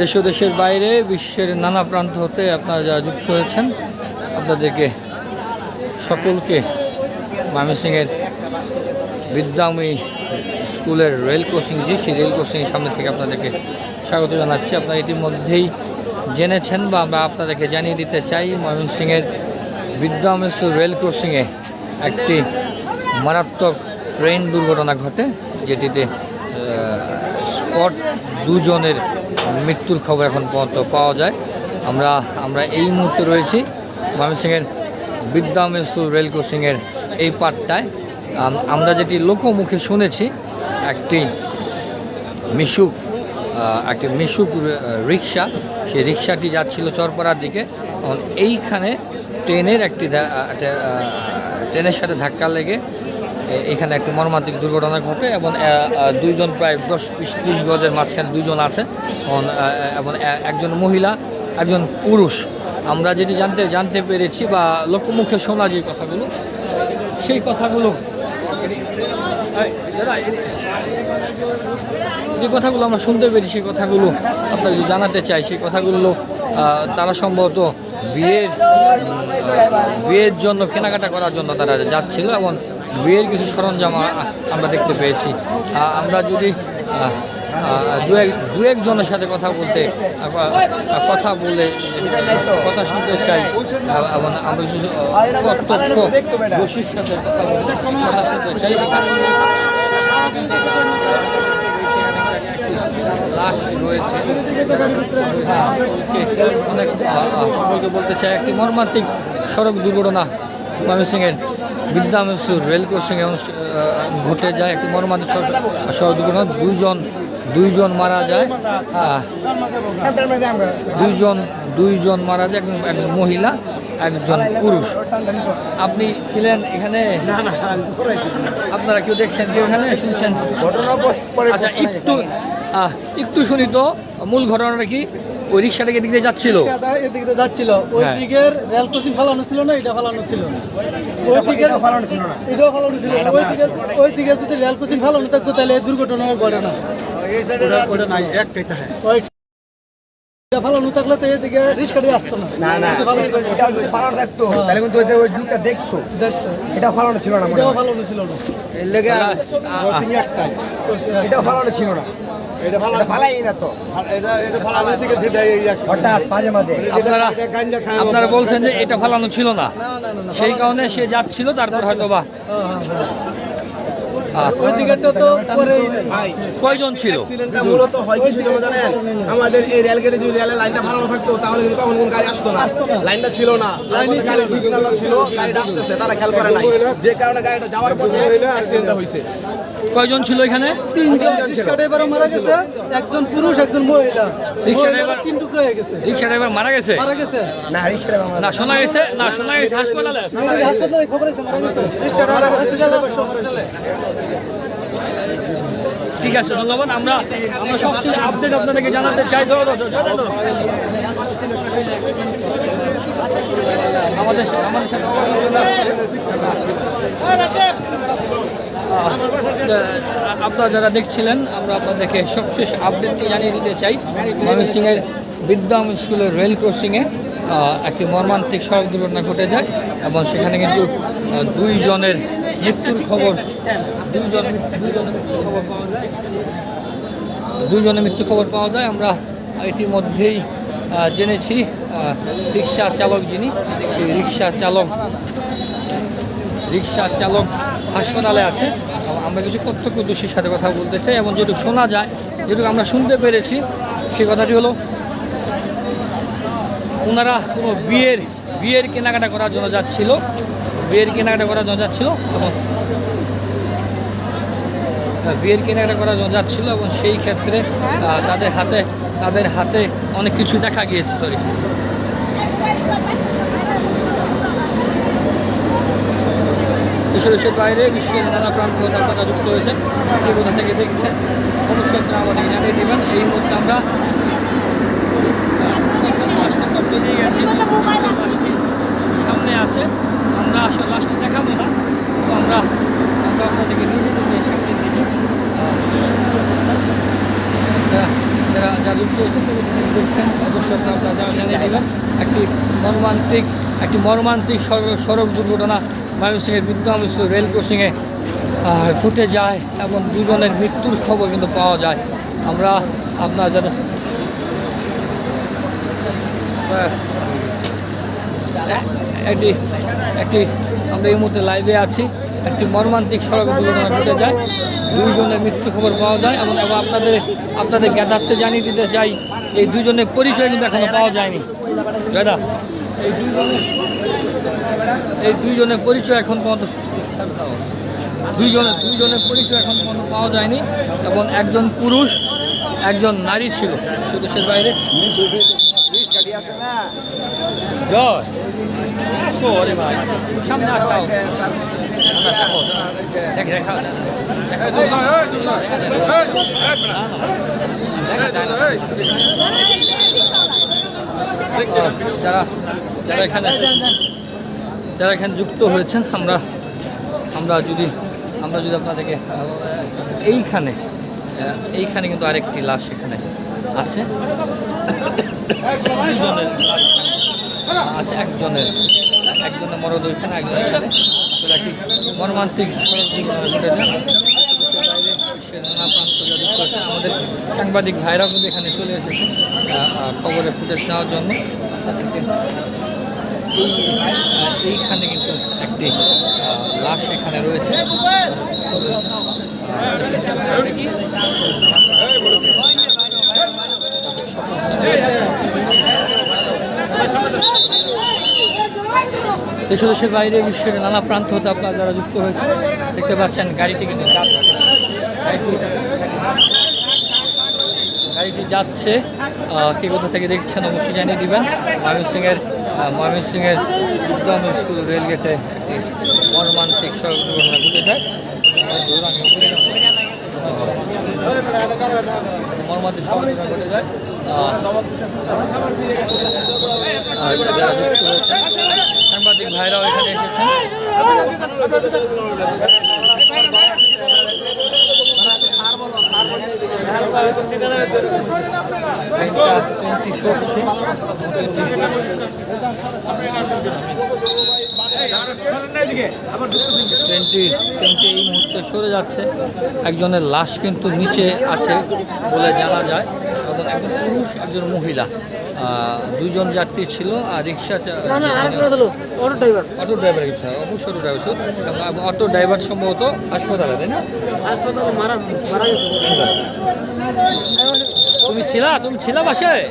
দেশ দেশের বাইরে বিশ্বের নানা প্রান্ত হতে আপনারা যারা যুক্ত হয়েছেন, আপনাদেরকে সকলকে ময়মনসিংহের বিদ্যামী স্কুলের রেল ক্রসিং যে সেই রেল ক্রসিংয়ের সামনে থেকে আপনাদেরকে স্বাগত জানাচ্ছি। আপনারা ইতিমধ্যেই জেনেছেন বা আমরা আপনাদেরকে জানিয়ে দিতে চাই, ময়মনসিংহের বিদ্যামেশ্বর রেল ক্রসিংয়ে একটি মারাত্মক ট্রেন দুর্ঘটনা ঘটে, যেটিতে স্পট দুজনের মৃত্যুর খবর এখন পর্যন্ত পাওয়া যায়। আমরা আমরা এই মুহূর্তে রয়েছি ময়মনসিংহের বিদ্যামেশ্বর রেল ক্রসিংয়ের এই পার্টটায় আমরা যেটি লোকমুখে শুনেছি, একটি মিশুক একটি মিশুক রিক্সা। সেই রিক্সাটি যাচ্ছিল চরপাড়ার দিকে। এইখানে ট্রেনের একটি ট্রেনের সাথে ধাক্কা লেগে এখানে একটি মর্মান্তিক দুর্ঘটনা ঘটে এবং দুইজন প্রায় দশ বিশ ত্রিশ গজের মাঝখানে দুইজন আছে। এবং, একজন মহিলা একজন পুরুষ। আমরা যেটি জানতে জানতে পেরেছি বা লোকমুখে শোনা যে কথাগুলো সেই কথাগুলো যে কথাগুলো আমরা শুনতে পেরেছি সেই কথাগুলো আপনাকে যদি জানাতে চাই সেই কথাগুলো তারা সম্ভবত বিয়ের বিয়ের জন্য কেনাকাটা করার জন্য তারা যাচ্ছিল এবং বিয়ের কিছু সরঞ্জাম আমরা দেখতে পেয়েছি। আমরা যদি দু এক, দু একজনের সাথে কথা বলতে কথা বলে, কথা শুনতে চাই এবং আমরা কিছু প্রত্যক্ষ দোষীর সাথে কথা শুনতে চাই রয়েছে। অনেক সকলকে বলতে চাই, একটি মর্মান্তিক সড়ক দুর্ঘটনা, ময়মনসিংহের বিদ্যামেশ্বর রেল অনুষ্ঠ- আহ, ঘটে যায় একটি সড়ক দুর্ঘটনা। দুইজন দুইজন মারা যায়। দুইজন দুইজন মারা যায়। একজন একজন মহিলা একজন পুরুষ। আপনি ছিলেন এখানে? আপনারা কেউ দেখছেন? কেউ এখানে শুনছেন? আচ্ছা একটু একটু শুনি তো। মূল ঘটনাটা কি? ওই রিক্সাটাকে দিক দিয়ে যাচ্ছিল। এদিকে দিয়ে যাচ্ছিল। ওই হ্যাঁ। দিকের রেল ক্রসিং ফালানো ছিল না এটা ফালানো ছিল। ওই দিকে ফালানো ছিল না। এটাও ফালানো ছিল। না। ওই দিকে ওই দিকে যদি রেল ক্রসিং ফালানো থাকতো তাহলে এই দুর্ঘটনা ঘটে না। ওটা- ওটা নাই। একটাই থাকে ফালানো থাকলে তো এদিকে রিক্সা দিয়ে আসতো না। না না। এটা ফালানো এটা থাকতো তাহলে কিন্তু ওই দেখতো। দেখতো। এটা ফালানো ছিল না মনে হয়। ফালানো ছিল না। এর লেগে এটা ফালানো ছিল না। এটা ফালাই না তো। হঠাৎ মাঝে মাঝে। আপনারা আপনারা বলছেন যে এটা ফালানো ছিল না। সেই কারণে সে যাচ্ছিল তারপর হয়তো বা আহ, ওই দিকেরটা তো পরেই কয়জন ছিল? অ্যাক্সিডেন্টটা মূলত হয় কিছু কেন জানেন? আমাদের এই রেলগেটে যদি রেলের লাইনটা ফালানো থাকতো তাহলে কিন্তু কখন কোন গাড়ি আসতো না। লাইনটা ছিল না। লাইনে গাড়ি সিগন্যাল ছিল গাড়িটা আসতেছে তারা খেয়াল করে নাই। যে কারণে গাড়িটা যাওয়ার পথে অ্যাক্সিডেন্টটা হয়েছে কয়জন ছিল এখানে? তিনজন রিক্সা ড্রাইভারও মারা গেছে একজন পুরুষ একজন মহিলা। রিক্সা ড্রাইভার- তিন টুকরো হয়ে গেছে। রিক্সা ড্রাইভার মারা গেছে? মারা গেছে। না রিক্সা না শোনা গেছে? না শোনা গেছে। হাসপাতালে? হাসপাতালে খবর আছে মারা গেছে। রিক্সা ড্রাইভার হাসপাতালে ঠিক আছে, ধন্যবাদ। আমরা আমরা সবচেয়ে আপডেট আপনাদেরকে জানাতে চাই। ধরো। আমাদের আমাদের আপনারা যারা দেখছিলেন, আমরা আপনাদেরকে সবশেষ আপডেটটি জানিয়ে দিতে চাই। ময়মনসিংহের বিদ্যাম স্কুলের রেল ক্রসিংয়ে একটি মর্মান্তিক সড়ক দুর্ঘটনা ঘটে যায় এবং সেখানে কিন্তু দুইজনের মৃত্যুর খবর দুইজনের মৃত্যুর খবর পাওয়া যায় দুইজনের মৃত্যু খবর পাওয়া যায় আমরা ইতিমধ্যেই জেনেছি রিক্সা চালক যিনি রিক্সা চালক রিক্সা চালক হাসপাতালে আছে আমরা কিছু প্রত্যক্ষদর্শীর সাথে কথা বলতে চাই এবং যেটুকু শোনা যায় যেটুকু আমরা শুনতে পেরেছি সেই কথাটি হলো ওনারা কোনো বিয়ের বিয়ের কেনাকাটা করার জন্য যাচ্ছিল বিয়ের কেনাকাটা করার জন্য ছিল এবং হ্যাঁ, বিয়ের কেনাকাটা করার জন্য যাচ্ছিল এবং সেই ক্ষেত্রে তাদের হাতে তাদের হাতে অনেক কিছু দেখা গিয়েছে সরি দেশে দেশের বাইরে বিশ্বের নানা প্রান্ত আপনারা যুক্ত হয়েছে। যে কোথা থেকে দেখছেন অবশ্যই আপনারা জানিয়ে দেবেন। এই মুহূর্তে আমরা সামনে আছে আমরা আসলে লাশটি দেখাবো না। তো আমরা আমরা আপনাদেরকে নিয়ে যেতে চাই সামনের দিকে। যারা যারা যুক্ত হয়েছেন দেখছেন অবশ্যই আপনারা আপনারা জানিয়ে দেবেন। একটি মর্মান্তিক একটি মর্মান্তিক সড়ক দুর্ঘটনা ময়মনসিংহের বিদ্যুৎ রেল ক্রসিংয়ে ঘটে যায় এবং দুজনের মৃত্যুর খবর কিন্তু পাওয়া যায়। আমরা আপনার যারা একটি একটি আমরা এই মুহূর্তে লাইভে আছি। একটি মর্মান্তিক সড়ক দুর্ঘটনা ঘটে যায়। দুইজনের মৃত্যু খবর পাওয়া যায়। এবং এবং আপনাদের আপনাদের জ্ঞাতার্থে জানিয়ে দিতে চাই, এই দুজনের পরিচয় কিন্তু এখনও পাওয়া যায়নি। দাদা এই দুইজনের এই দুইজনের পরিচয় এখন পর্যন্ত দুইজনের দুইজনের পরিচয় এখন পর্যন্ত পাওয়া যায়নি। এবং একজন পুরুষ, একজন নারী ছিল। সে বাইরে। ভাই সামনে। যারা যারা এখানে যারা এখানে যুক্ত হয়েছেন, আমরা আমরা যদি আমরা যদি আপনাদেরকে এইখানে এইখানে কিন্তু আরেকটি লাশ এখানে আছে আছে একজনের। একজনের মরদ ওইখানে একজন এখানে মর্মান্তিক। আমাদের সাংবাদিক ভাইরাও কিন্তু এখানে চলে এসেছে খবরের ফুটেজ নেওয়ার জন্য। এইখানে কিন্তু একটি লাশ এখানে রয়েছে। দেশ দেশের বাইরে বিশ্বের নানা প্রান্ত হতে আপনারা যারা যুক্ত হয়েছে দেখতে পাচ্ছেন গাড়িটি কিন্তু গাড়িটি যাচ্ছে। কে কোথা থেকে দেখছেন অবশ্যই জানিয়ে দিবেন। ময়মনসিংহের আহ, ময়মনসিংহের উদ্যম স্কুল রেলগেটে একটি মর্মান্তিক সড়ক দুর্ঘটনা ঘটে যায়। মর্মান্তিক সড়ক দুর্ঘটনা ঘটে যায়। সাংবাদিক ভাইরাও এখানে এসেছেন। এই মুহূর্তে সরে যাচ্ছে। একজনের লাশ কিন্তু নিচে আছে বলে জানা যায়। একজন পুরুষ, একজন মহিলা। দুজন যাত্রী ছিল আর rickshaw auto driver auto driver কিছু অবশ্য অটো ড্রাইভার ছিল অটো ড্রাইভার সম্ভবত হাসপাতালে তাই না? হাসপাতালে মারা মারা গেছে। তুমি ছিলা তুমি ছিলা বাসায়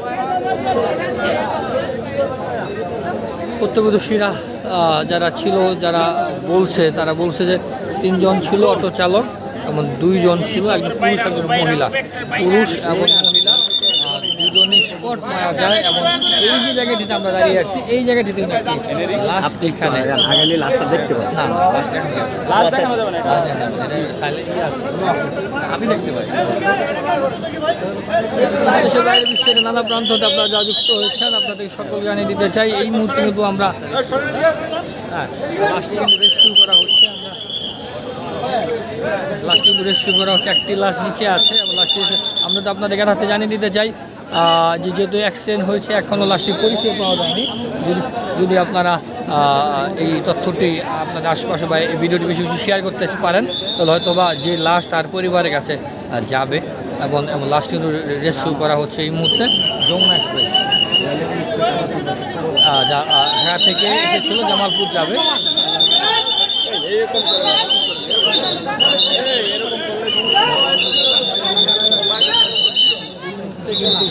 প্রত্যক্ষদর্শীরা যারা ছিল যারা বলছে তারা বলছে যে তিনজন ছিল অটো চালক এবং দুইজন ছিল একজন পুরুষ একজন মহিলা। পুরুষ এবং মহিলা স্পট মারা যায় এবং এই যে জায়গাটিতে আমরা দাঁড়িয়ে আছি এই জায়গাটিতে একটি এখানে আগে লাস্টটা দেখতে পাবো না না দেখা যাবে আছে। আমি দেখতে পাই। দেশের বাইরে বিশ্বের নানা প্রান্ত আপনারা যা যুক্ত হয়েছেন আপনাদের সকল জানিয়ে দিতে চাই এই মুহূর্তে কিন্তু আমরা হ্যাঁ কিন্তু রেস্কিউ করা হচ্ছে। আমরা লাশটি কিন্তু রেস্কিউ করা হচ্ছে। একটি লাশ নিচে আছে এবং লাশটি আমরা তো আপনাদের হাতে জানিয়ে দিতে চাই। যে যেহেতু অ্যাক্সিডেন্ট হয়েছে এখনও লাশটির পরিচয় পাওয়া যায়নি। যদি যদি আপনারা এই তথ্যটি আপনাদের আশেপাশে বা এই ভিডিওটি বেশি বেশি শেয়ার করতে পারেন তাহলে হয়তো বা যে লাশ তার পরিবারের কাছে যাবে এবং এবং লাশটি কিন্তু রেস্কিউ করা হচ্ছে এই মুহূর্তে। যমুনা এক্সপ্রেস আহ, যা আহ, ঢাকা থেকে এসেছিল জামালপুর যাবে। আসছি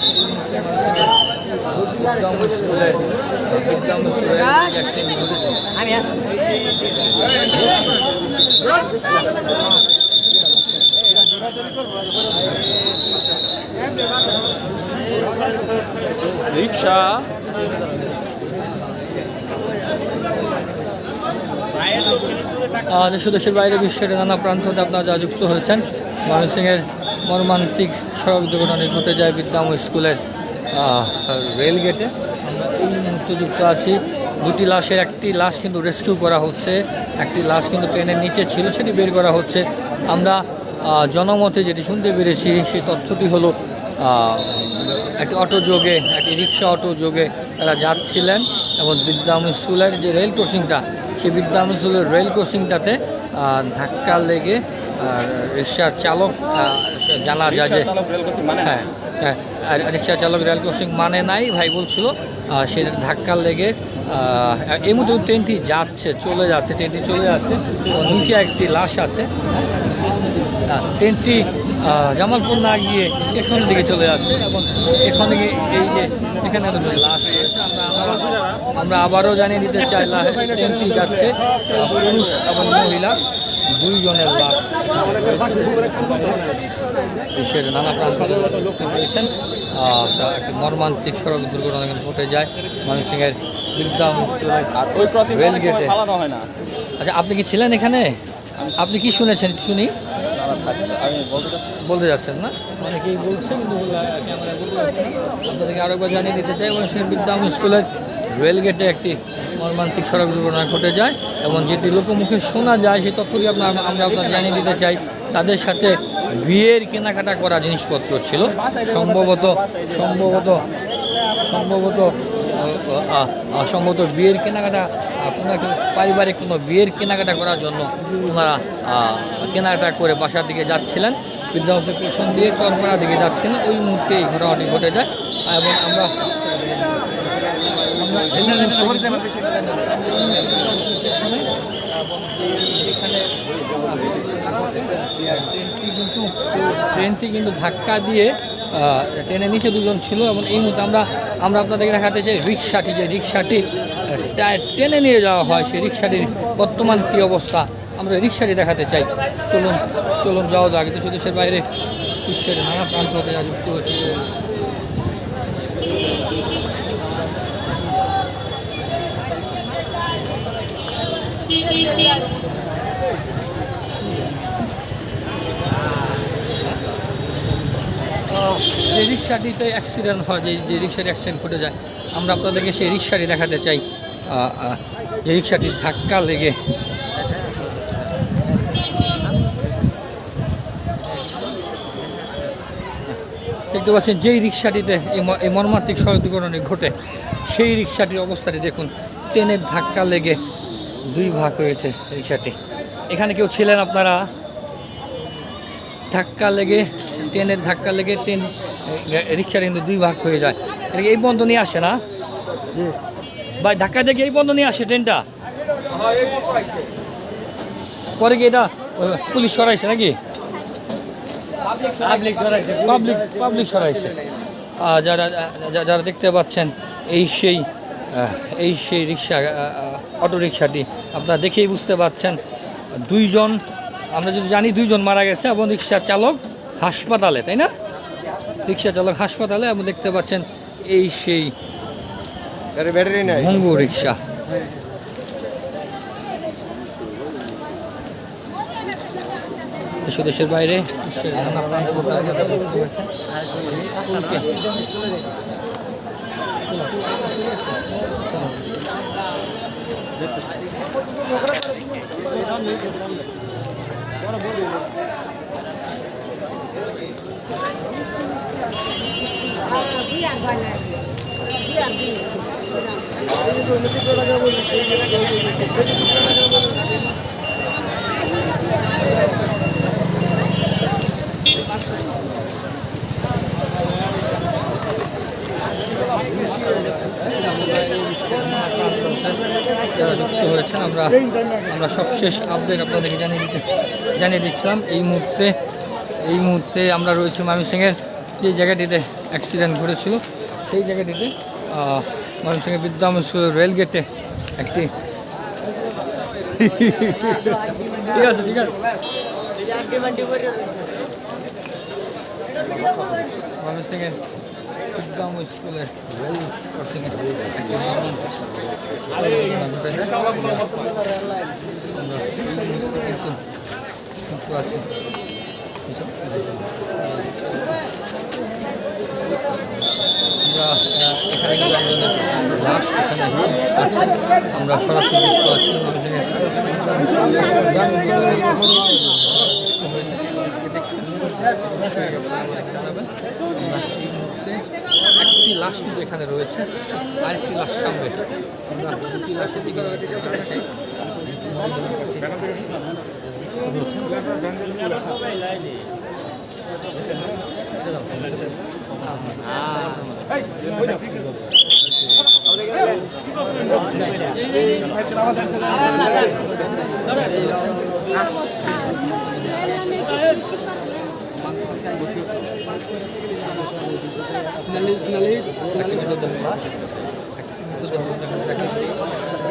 রিক্সা দেশের বাইরে বিশ্বের নানা প্রান্ত আপনারা যা যুক্ত হয়েছেন। ময়মনসিংহের মর্মান্তিক সড়ক দুর্ঘটনা ঘটে যায় বিদ্যাম স্কুলের রেল গেটে। আমরা এই মুহূর্তে যুক্ত আছি। দুটি লাশের, একটি লাশ কিন্তু রেস্কিউ করা হচ্ছে, একটি লাশ কিন্তু ট্রেনের নিচে ছিল, সেটি বের করা হচ্ছে। আমরা জনমতে যেটি শুনতে পেরেছি, সেই তথ্যটি হলো একটি অটো যোগে, একটি রিক্সা অটো যোগে তারা যাচ্ছিলেন এবং বিদ্যাম স্কুলের যে রেল ক্রসিংটা, সেই বিদ্যাম স্কুলের রেল ক্রসিংটাতে ধাক্কা লেগে রিক্সার চালক জানা যায় যে হ্যাঁ হ্যাঁ রিক্সা চালক রেল ক্রসিং মানে নাই ভাই বলছিল সে ধাক্কা লেগে এই মুহূর্তে ট্রেনটি যাচ্ছে চলে যাচ্ছে ট্রেনটি চলে যাচ্ছে নিচে একটি লাশ আছে। ট্রেনটি জামালপুর না গিয়ে স্টেশনের দিকে চলে যাচ্ছে এবং এখানে এই যে এখানে লাশ আমরা আবারও জানিয়ে দিতে চাই ট্রেনটি যাচ্ছে পুরুষ এবং মহিলা। দুইজনের লাশ দেশের নানা প্রান্ত থেকে লোক তা একটি মর্মান্তিক সড়ক দুর্ঘটনা কিন্তু ঘটে যায়। ময়মনসিংহের আচ্ছা আপনি কি ছিলেন এখানে? আপনি কি শুনেছেন? শুনি। বলতে যাচ্ছেন না? অনেকেই বলছে কিন্তু আপনাদেরকে আরেকবার জানিয়ে দিতে চাই ময়মনসিংহের বিদ্যাম স্কুলের রেল গেটে একটি মর্মান্তিক সড়ক দুর্ঘটনা ঘটে যায় এবং যেটি লোকমুখে শোনা যায় সেই তথ্যটি আপনার আমরা আপনাকে জানিয়ে দিতে চাই। তাদের সাথে বিয়ের কেনাকাটা করা জিনিসপত্র ছিল। সম্ভবত সম্ভবত সম্ভবত সম্ভবত বিয়ের কেনাকাটা, কোনো পারিবারিক কোনো বিয়ের কেনাকাটা করার জন্য ওনারা কেনাকাটা করে বাসার দিকে যাচ্ছিলেন। বিদ্যালয়ের পেছন দিয়ে চরপাড়া দিকে যাচ্ছিলেন। ওই মুহূর্তে এই ঘটনাটি ঘটে যায়। এবং আমরা ট্রেনটি কিন্তু ধাক্কা দিয়ে ট্রেনের নিচে দুজন ছিল এবং এই মুহূর্তে আমরা আমরা আপনাদেরকে দেখাতে চাই রিক্সাটি, যে রিক্সাটি টেনে নিয়ে যাওয়া হয়, সেই রিক্সাটির বর্তমান কী অবস্থা? আমরা রিক্সাটি দেখাতে চাই। চলুন চলুন যাওয়া যাক। দেশ দেশের বাইরে, বিশ্বের নানা প্রান্ত হতে যে রিক্সাটিতে অ্যাক্সিডেন্ট হয়, যে যে রিক্সার অ্যাক্সিডেন্ট ঘটে যায়, আমরা আপনাদেরকে সেই রিক্সাটি দেখাতে চাই। যে রিক্সাটির ধাক্কা লেগে দেখতে পাচ্ছেন, যেই রিক্সাটিতে এই মর্মান্তিক সড়ক দুর্ঘটনাটি ঘটে, সেই রিক্সাটির অবস্থাটি দেখুন। ট্রেনের ধাক্কা লেগে দুই ভাগ হয়েছে রিক্সাটি। এখানে কেউ ছিলেন আপনারা? ধাক্কা লেগে ট্রেনের ধাক্কা লেগে ট্রেন রিক্সাটা কিন্তু দুই ভাগ হয়ে যায়। এটা এই বন্ধ নিয়ে আসে না? ভাই ধাক্কা দেখে এই বন্ধ নিয়ে আসে ট্রেনটা? পরে কি এটা পুলিশ সরাইছে নাকি? পাবলিক পাবলিক সরাইছে যারা যারা দেখতে পাচ্ছেন এই সেই এই সেই রিক্সা অটো রিক্সাটি আপনারা দেখেই বুঝতে পারছেন। দুইজন আমরা যদি জানি দুইজন মারা গেছে এবং রিক্সা চালক হাসপাতালে তাই না? রিক্সা চালক হাসপাতালে এবং দেখতে পাচ্ছেন এই সেই ভঙ্গু রিক্সা। দেশ দেশের বাইরে থেকে আমরা আমরা সবশেষ আপডেট আপনাদেরকে জানিয়ে দিতে জানিয়ে দিচ্ছিলাম। এই মুহূর্তে এই মুহূর্তে আমরা রয়েছি ময়মনসিংহের যে জায়গাটিতে অ্যাক্সিডেন্ট ঘটেছিল, সেই জায়গাটিতে ময়মনসিংহের বিদ্যাম রেল গেটে একটি ঠিক আছে ঠিক আছে। ময়মনসিংহের স্কুলের এখানে কিন্তু আছে, আমরা সরাসরি একটি লাশ কিন্তু এখানে রয়েছে, আরেকটি লাশ সামনে। আমরা দুটি লাশের দিকে মৃতদেহ লাশ একটি মৃতদেহ দেখা যাচ্ছে।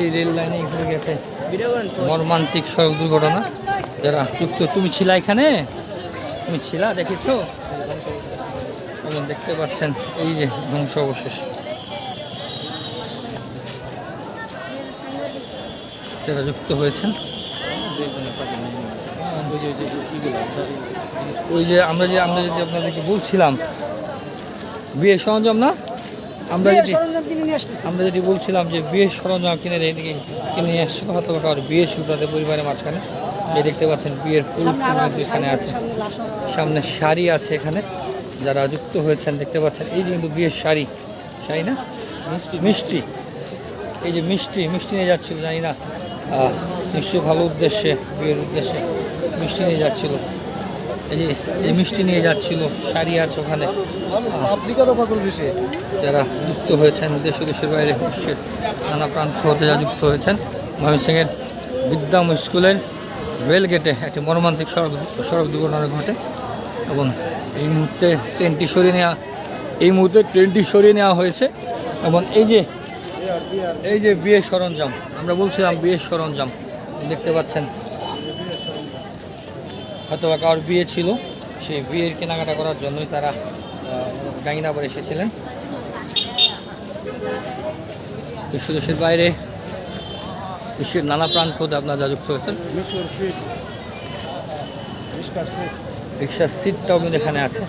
এই রেল লাইনে ঘুরে গেছে মর্মান্তিক সড়ক দুর্ঘটনা। যারা যুক্ত তুমি ছিলা এখানে? তুমি ছিলা দেখেছ? এবং দেখতে পাচ্ছেন এই যে ধ্বংস অবশেষ যারা যুক্ত হয়েছেন। ওই যে আমরা যে আমরা যে আপনাদেরকে বলছিলাম বিয়ে সরঞ্জাম না? আমরা যদি আমরা যেটি বলছিলাম যে বিয়ের সরঞ্জাম কিনে এদিকে কিনে নিয়ে আসছে হয়তো বা কারোর বিয়ে শুরু তাদের পরিবারের মাঝখানে। এই দেখতে পাচ্ছেন বিয়ের ফুল এখানে আছে। সামনে শাড়ি আছে এখানে যারা যুক্ত হয়েছেন দেখতে পাচ্ছেন। এই যে কিন্তু বিয়ের শাড়ি শাড়ি না? মিষ্টি। মিষ্টি। এই যে মিষ্টি মিষ্টি নিয়ে যাচ্ছিল জানি না। নিশ্চয়ই ভালো উদ্দেশ্যে বিয়ের উদ্দেশ্যে মিষ্টি নিয়ে যাচ্ছিল। এই যে এই মিষ্টি নিয়ে যাচ্ছিল শাড়ি আছে ওখানে। যারা যুক্ত হয়েছেন দেশ দেশের বাইরে বিশ্বের নানা প্রান্ত হতে যারা যুক্ত হয়েছেন ময়মনসিংহের বিদ্যাম স্কুলের রেল গেটে একটি মর্মান্তিক সড়ক সড়ক দুর্ঘটনা ঘটে এবং এই মুহূর্তে ট্রেনটি সরিয়ে নেওয়া এই মুহূর্তে ট্রেনটি সরিয়ে নেওয়া হয়েছে এবং এই যে এই যে বিয়ের সরঞ্জাম আমরা বলছিলাম বিয়ের সরঞ্জাম দেখতে পাচ্ছেন হয়তো বা কারোর বিয়ে ছিল সেই বিয়ের কেনাকাটা করার জন্যই তারা গাঙ্গিনাবার এসেছিলেন। দেশ দেশের বাইরে বিশ্বের নানা প্রান্ত হতে আপনারা যা যুক্ত হয়েছেন। রিক্সার সিটটাও কিন্তু এখানে আছে।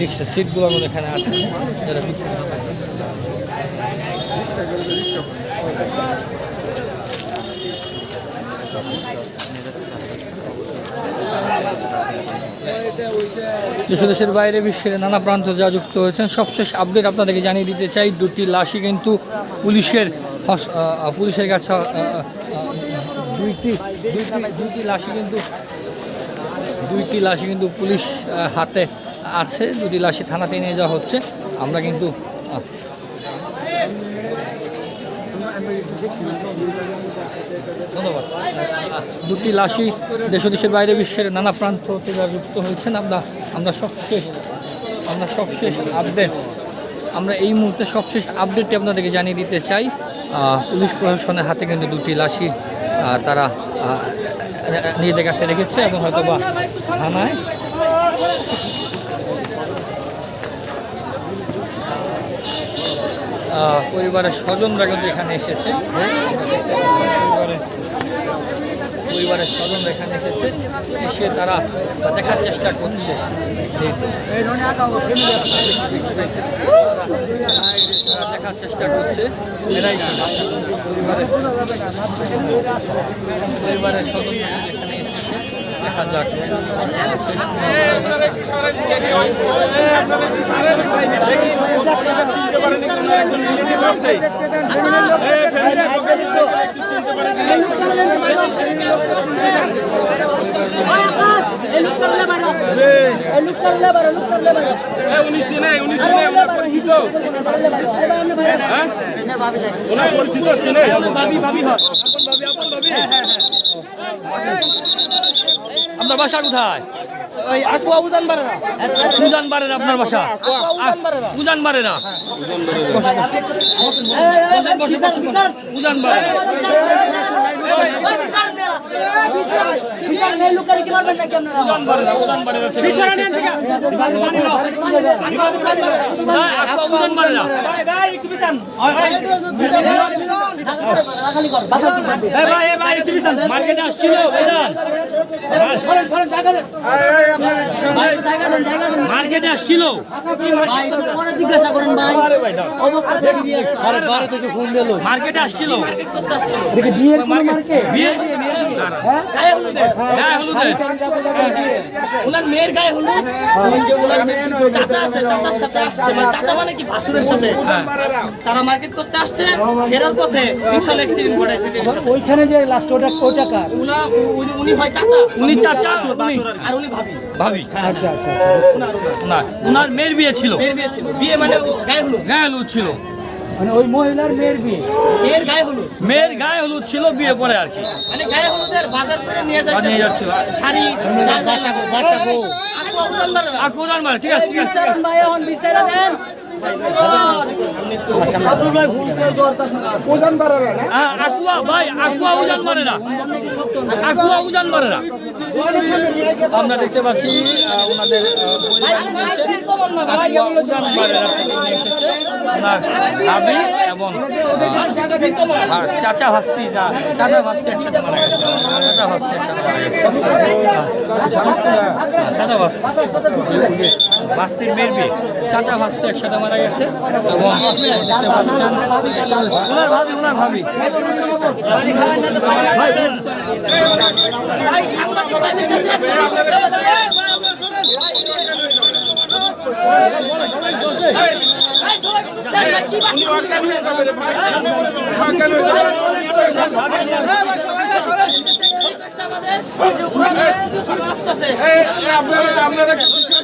রিক্সার এখানে আছে। দেশের বাইরে বিশ্বের নানা প্রান্ত যা যুক্ত হয়েছেন, সবশেষ আপডেট আপনাদেরকে জানিয়ে দিতে চাই, দুটি লাশই কিন্তু পুলিশের পুলিশের কাছে দুইটি দুইটি লাশই কিন্তু দুইটি লাশই কিন্তু পুলিশ হাতে আছে। দুটি লাশই থানাতে নিয়ে যাওয়া হচ্ছে। আমরা কিন্তু ধন্যবাদ। দুটি লাশই দেশ দেশের বাইরে বিশ্বের নানা প্রান্ত থেকে যুক্ত হয়েছেন। আমরা আমরা সবশেষ আমরা সবশেষ আপডেট আমরা এই মুহূর্তে সবশেষ আপডেটটি আপনাদেরকে জানিয়ে দিতে চাই। পুলিশ প্রশাসনের হাতে কিন্তু দুটি লাশই তারা নিজেদের কাছে রেখেছে এবং হয়তো বা থানায়। পরিবারের স্বজনরা কিন্তু এখানে এসেছে। পরিবারের পরিবারের স্বজন এখানে এসেছে, এসে তারা দেখার চেষ্টা করছে। দেখার চেষ্টা করছে, এরাই পরিবারের পরিবারের স্বজন এখানে এসেছে। দেখা যাক। উনি চেনে উনি চেনে ওনার পরিচিত। হ্যাঁ? ওনার পরিচিত চেনে। ভাবি ভাবি হয়। আপন ভাবি আপন ভাবি। আপনার বাসা কোথায় বাড়ে না উজান আপনার বাসা উজান বারে না উজান বারে না মার্কেটে আসছিল মার্কেটে আসছিল জিজ্ঞাসা করেন ভাই। অবস্থা মার্কেটে আসছিল বিয়ের কোন মার্কে বিয়ে গায়ে হলুদে গায়ে হলুদে ওনার মেয়ের গায়ে হলুদ। ওই যে ওনার চাচা আছে চাচার সাথে আসছে। মানে চাচা মানে কি? ভাসুরের সাথে। তারা মার্কেট করতে আসছে ফেরার পথে বিশাল অ্যাক্সিডেন্ট ঘটে ওইখানে যে লাস্ট ওটা ওটা কার? উনা উনি- উনি হয় চাচা। উনি চাচা আর উনি ভাবি। ভাবি। আচ্ছা আচ্ছা উনার উনার না উনার মেয়ের বিয়ে ছিল। মেয়ের বিয়ে ছিল। বিয়ে মানে গায়ে হলুদ। গায়ে হলুদ ছিল। মানে ওই মহিলার মেয়ের বিয়ে। মেয়ের গায়ে হলুদ। মেয়ের গায়ে হলুদ ছিল বিয়ে পরে আর কি। মানে গায়ে হলুদের বাজার করে নিয়ে যাচ্ছে নিয়ে যাচ্ছে যাচ্ছিল শাড়ি বাসা উদান বাড়ে না। আকু উজান বারে ঠিক আছে ঠিক আছে ঠিক আছে। ভাই এখন বিচারা দেন। হ্যাঁ, আমরা দেখতে পাচ্ছি এবং চাচা ভাস্তি না চাচা ভাস্তি একসাথে মারা গেছে। চাচা ভাস্তি একসাথে মারা গেছে। চাচা ভাস্তি। ভাস্তির মেয়ের বিয়ে চাচা ভাস্তি একসাথে মারা গেছে এবং আপনারা আপনারা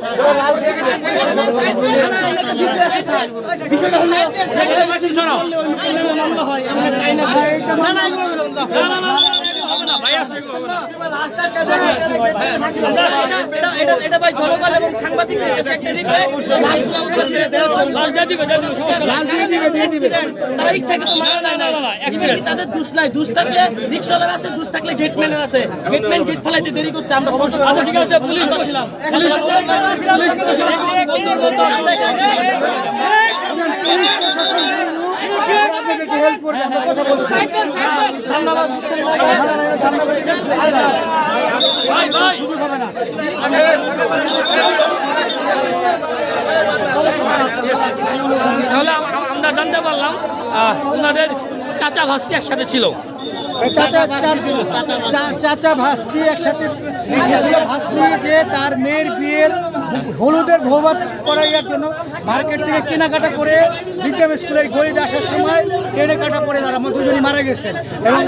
তো অজ্ঞান তাদের দোষ নাই দোষ থাকলে রিকশাওয়ালার আছে দোষ থাকলে গেটম্যানের আছে গেটম্যান গেট দেরি করছে আমরা ধন্যবাদ বুঝছেন ভাই। ভাই ভাই তাহলে আম- আম- আমরা জানতে পারলাম ওনাদের চাচা ভাস্তি একসাথে ছিল। চাচা ভাস্তি একসাথে লিখেছিল ভাস্তি যে তার মেয়ের বিয়ের হলুদের ভোবাদ করাইয়ার জন্য মার্কেট থেকে কেনাকাটা করে বিদ্যাম স্কুলের গড়িতে আসার সময় কেনাকাটা পরে তারা দুজনই মারা গেছেন। এবং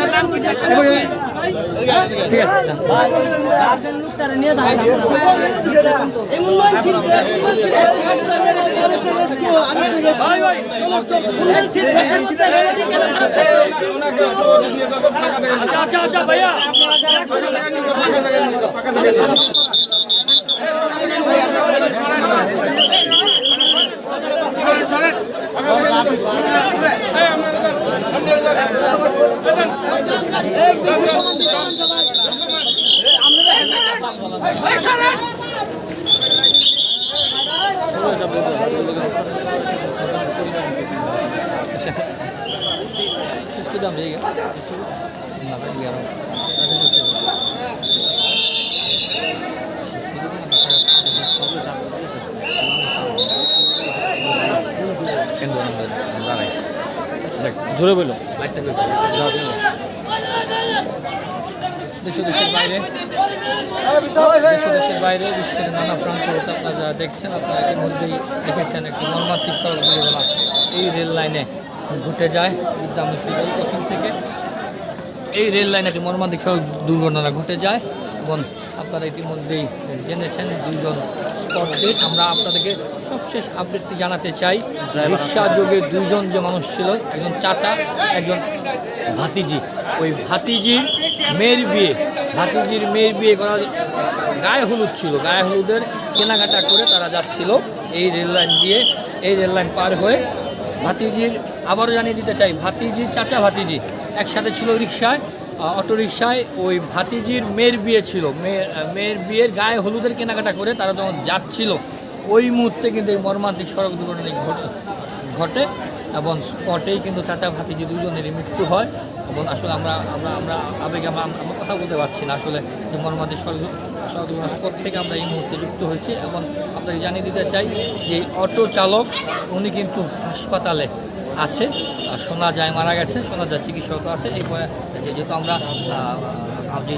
আচ্ছা আচ্ছা আচ্ছা ভাইয়া একটু দাম রেগে না জোরে দেশের বাইরে দেশ দেশের বাইরে নানা আপনারা দেখছেন আপনারা দেখেছেন এই রেল লাইনে যায় এই রেল দুর্ঘটনা ঘটে যায় এবং আপনারা ইতিমধ্যেই জেনেছেন দুজন স্পট ডেট আমরা আপনাদেরকে সবশেষ আপডেটটি জানাতে চাই। রিক্সা যোগে দুজন যে মানুষ ছিল একজন চাচা একজন ভাতিজি। ওই ভাতিজির মেয়ের বিয়ে ভাতিজির মেয়ের বিয়ে করার গায়ে হলুদ ছিল। গায়ে হলুদের কেনাকাটা করে তারা যাচ্ছিল এই রেললাইন দিয়ে এই রেললাইন পার হয়ে। ভাতিজির আবারও জানিয়ে দিতে চাই ভাতিজির চাচা ভাতিজি একসাথে ছিল রিক্সায়। অটো রিক্সায় ওই ভাতিজির মেয়ের বিয়ে ছিল। মেয়ের মেয়ের বিয়ের গায়ে হলুদের কেনাকাটা করে তারা যখন যাচ্ছিল, ওই মুহূর্তে কিন্তু এই মর্মান্তিক সড়ক দুর্ঘটনা ঘটে ঘটে এবং স্পটেই কিন্তু চাচা, ভাতিজি দুজনেরই মৃত্যু হয় এবং আসলে আমরা আমরা আমরা আবেগে আমরা কথা বলতে পারছি না আসলে যে মর্মান্তিক সড়ক সড়ক স্পট থেকে আমরা এই মুহূর্তে যুক্ত হয়েছি এবং আপনাকে জানিয়ে দিতে চাই যে অটো চালক, উনি কিন্তু হাসপাতালে আছে। শোনা যায় মারা গেছে, সোনা যায় চিকিৎসক আছে। এই যেহেতু আমরা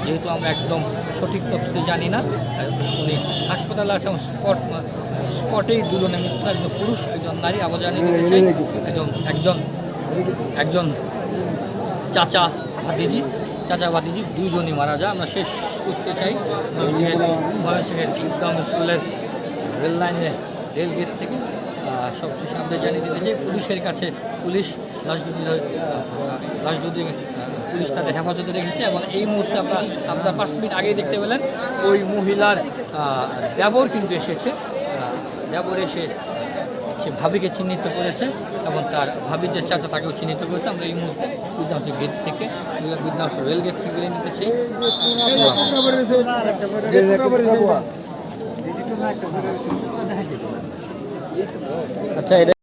যেহেতু আমরা একদম সঠিক তথ্যটি জানি না উনি হাসপাতালে আছে স্পট স্পটেই দুজনে মৃত্যু একজন পুরুষ, একজন নারী। আবার চাই একজন একজন একজন চাচা ভাতিজি চাচা ভাতিজি দুইজনই মারা যায়। আমরা শেষ করতে চাই। ময়মনসিংহের ময়মনসিংহের উদ্যম স্কুলের রেল লাইনে রেল গেট থেকে। সবশেষে আমাদের জানিয়ে দিতে যে পুলিশের কাছে পুলিশ লাশ দুটি আহ, লাশ দুটি আহ, পুলিশ তাদের হেফাজতে রেখেছে এবং এই মুহূর্তে আপনার আপনার পাঁচ মিনিট আগেই দেখতে পেলেন ওই মহিলার দেবর কিন্তু এসেছে দেবর এসে সে ভাবিকে চিহ্নিত করেছে এবং তার ভাবির যে চাচা তাকেও চিহ্নিত করেছে। আমরা এই মুহূর্তে বিদ্যাংশ গেট থেকে বিদ্যাংশ রেল গেট থেকে বেরিয়ে নিতে চাই। আচ্ছা